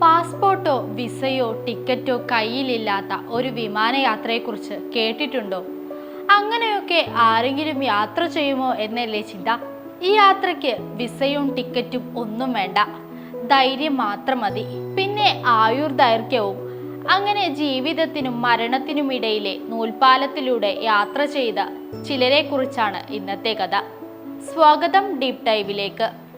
പാസ്പോർട്ടോ വിസയോ ടിക്കറ്റോ കയ്യിലില്ലാത്ത ഒരു വിമാനയാത്രയെക്കുറിച്ച് കേട്ടിട്ടുണ്ടോ? അങ്ങനെയൊക്കെ ആരെങ്കിലും യാത്ര ചെയ്യുമോ എന്നല്ലേ ചിന്ത? ഈ യാത്രയ്ക്ക് വിസയും ടിക്കറ്റും ഒന്നും വേണ്ട. ധൈര്യം മാത്രം മതി. പിന്നെ ആയുർ ദൈർഘ്യവും. അങ്ങനെ ജീവിതത്തിനും മരണത്തിനും ഇടയിലെ നൂൽപാലത്തിലൂടെ യാത്ര ചെയ്ത ചിലരെക്കുറിച്ചാണ് ഇന്നത്തെ കഥ. സ്വാഗതം ഡീപ് ഡൈവിലേക്ക്.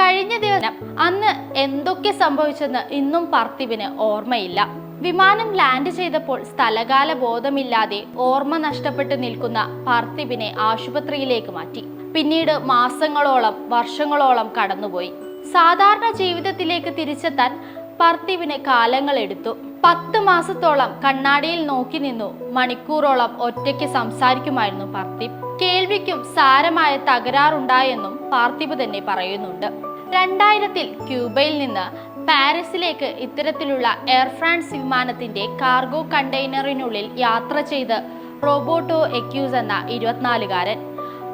കഴിഞ്ഞ ദിവസം അന്ന് എന്തൊക്കെ സംഭവിച്ചെന്ന് ഇന്നും പാർത്ഥിവിന് ഓർമ്മയില്ല. വിമാനം ലാൻഡ് ചെയ്തപ്പോൾ സ്ഥലകാല ബോധമില്ലാതെ ഓർമ്മ നഷ്ടപ്പെട്ട് നിൽക്കുന്ന പാർത്ഥിവിനെ ആശുപത്രിയിലേക്ക് മാറ്റി. പിന്നീട് മാസങ്ങളോളം വർഷങ്ങളോളം കടന്നുപോയി. സാധാരണ ജീവിതത്തിലേക്ക് തിരിച്ചെത്താൻ പാർത്ഥിവിന് കാലങ്ങളെടുത്തു. പത്ത് മാസത്തോളം കണ്ണാടിയിൽ നോക്കി നിന്നു. മണിക്കൂറോളം ഒറ്റയ്ക്ക് സംസാരിക്കുമായിരുന്നു പാർത്ഥിബ് കേൾവിക്കും സാരമായ തകരാറുണ്ടായെന്നും പാർത്ഥിബ് തന്നെ പറയുന്നുണ്ട്. രണ്ടായിരത്തിൽ ക്യൂബയിൽ നിന്ന് പാരീസിലേക്ക് ഇത്തരത്തിലുള്ള എയർ ഫ്രാൻസ് വിമാനത്തിന്റെ കാർഗോ കണ്ടെയ്നറിനുള്ളിൽ യാത്ര ചെയ്ത് റോബോട്ടോ എക്യൂസ് എന്ന ഇരുപത്തിനാലുകാരൻ.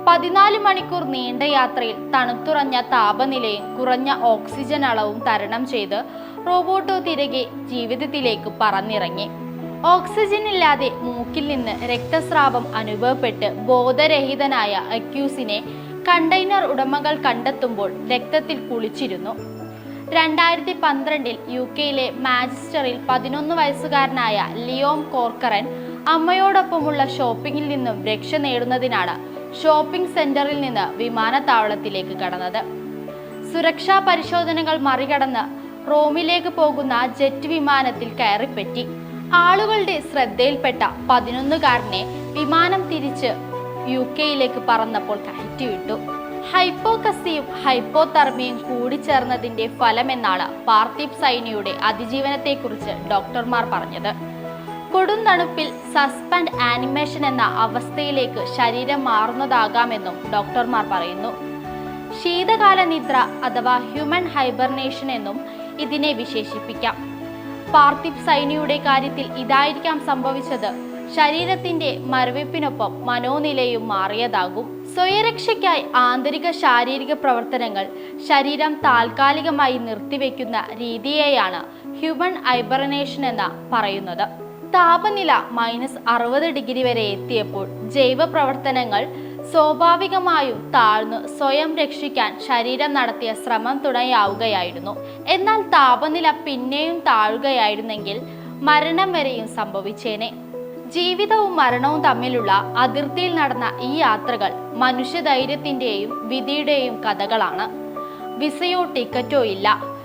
പതിനാല് മണിക്കൂർ നീണ്ട യാത്രയിൽ തണുത്തുറഞ്ഞ താപനിലയും കുറഞ്ഞ ഓക്സിജൻ അളവും തരണം ചെയ്ത് റോബോട്ടോ തിരികെ ജീവിതത്തിലേക്ക് പറന്നിറങ്ങി. ഓക്സിജൻ ഇല്ലാതെ മൂക്കിൽ നിന്ന് രക്തസ്രാവം അനുഭവപ്പെട്ട് ബോധരഹിതനായ അക്യൂസിനെ കണ്ടെയ്നർ ഉടമകൾ കണ്ടെത്തുമ്പോൾ രക്തത്തിൽ കുളിച്ചിരുന്നു. രണ്ടായിരത്തി പന്ത്രണ്ടിൽ യു കെയിലെ മാഞ്ചസ്റ്ററിൽ പതിനൊന്ന് വയസ്സുകാരനായ ലിയോം കോർക്കറൻ അമ്മയോടൊപ്പമുള്ള ഷോപ്പിംഗിൽ നിന്നും രക്ഷ നേടുന്നതിനാണ് ഷോപ്പിംഗ് സെന്ററിൽ നിന്ന് വിമാനത്താവളത്തിലേക്ക് കടന്നത്. സുരക്ഷാ പരിശോധനകൾ മറികടന്ന് റോമിലേക്ക് പോകുന്ന ജെറ്റ് വിമാനത്തിൽ കയറിപ്പറ്റി. ആളുകളുടെ ശ്രദ്ധയിൽപ്പെട്ട പതിനൊന്നുകാരനെ വിമാനം തിരിച്ച് യു കെയിലേക്ക് പറന്നപ്പോൾ കയറ്റിവിട്ടു. ഹൈപ്പോകസിയും ഹൈപ്പോതെർമിയും കൂടിച്ചേർന്നതിന്റെ ഫലമെന്നാണ് പാർത്ഥിബ് സൈനിയുടെ അതിജീവനത്തെക്കുറിച്ച് ഡോക്ടർമാർ പറഞ്ഞത്. കൊടുന്തണുപ്പിൽ സസ്പെൻഡ് ആനിമേഷൻ എന്ന അവസ്ഥയിലേക്ക് ശരീരം മാറുന്നതാകാമെന്നും ഡോക്ടർമാർ പറയുന്നു. ശീതകാല നിദ്ര അഥവാ ഹ്യൂമൻ ഹൈബർനേഷൻ എന്നും ഇതിനെ വിശേഷിപ്പിക്കാം. പാർത്ഥിബ് സൈനിയുടെ കാര്യത്തിൽ ഇതായിരിക്കാം സംഭവിച്ചത്. ശരീരത്തിന്റെ മരവിപ്പിനൊപ്പം മനോനിലയും മാറിയതാകും. സ്വയരക്ഷയ്ക്കായി ആന്തരിക ശാരീരിക പ്രവർത്തനങ്ങൾ ശരീരം താൽക്കാലികമായി നിർത്തിവെക്കുന്ന രീതിയെയാണ് ഹ്യൂമൻ ഐബർനേഷൻ എന്ന് പറയുന്നത്. താപനില മൈനസ് അറുപത് ഡിഗ്രി വരെ എത്തിയപ്പോൾ ജൈവ പ്രവർത്തനങ്ങൾ സ്വാഭാവികമായും താഴ്ന്നു സ്വയം രക്ഷിക്കാൻ ശരീരം നടത്തിയ ശ്രമം തുണയാവുകയായിരുന്നു എന്നാൽ താപനില പിന്നെയും താഴുകയായിരുന്നെങ്കിൽ മരണം വരെയും സംഭവിച്ചേനെ. ജീവിതവും മരണവും തമ്മിലുള്ള അതിർത്തിയിൽ നടന്ന ഈ യാത്രകൾ മനുഷ്യധൈര്യത്തിന്റെയും വിധിയുടെയും കഥകളാണ്. വിസയോ ടിക്കറ്റോ ഇല്ല.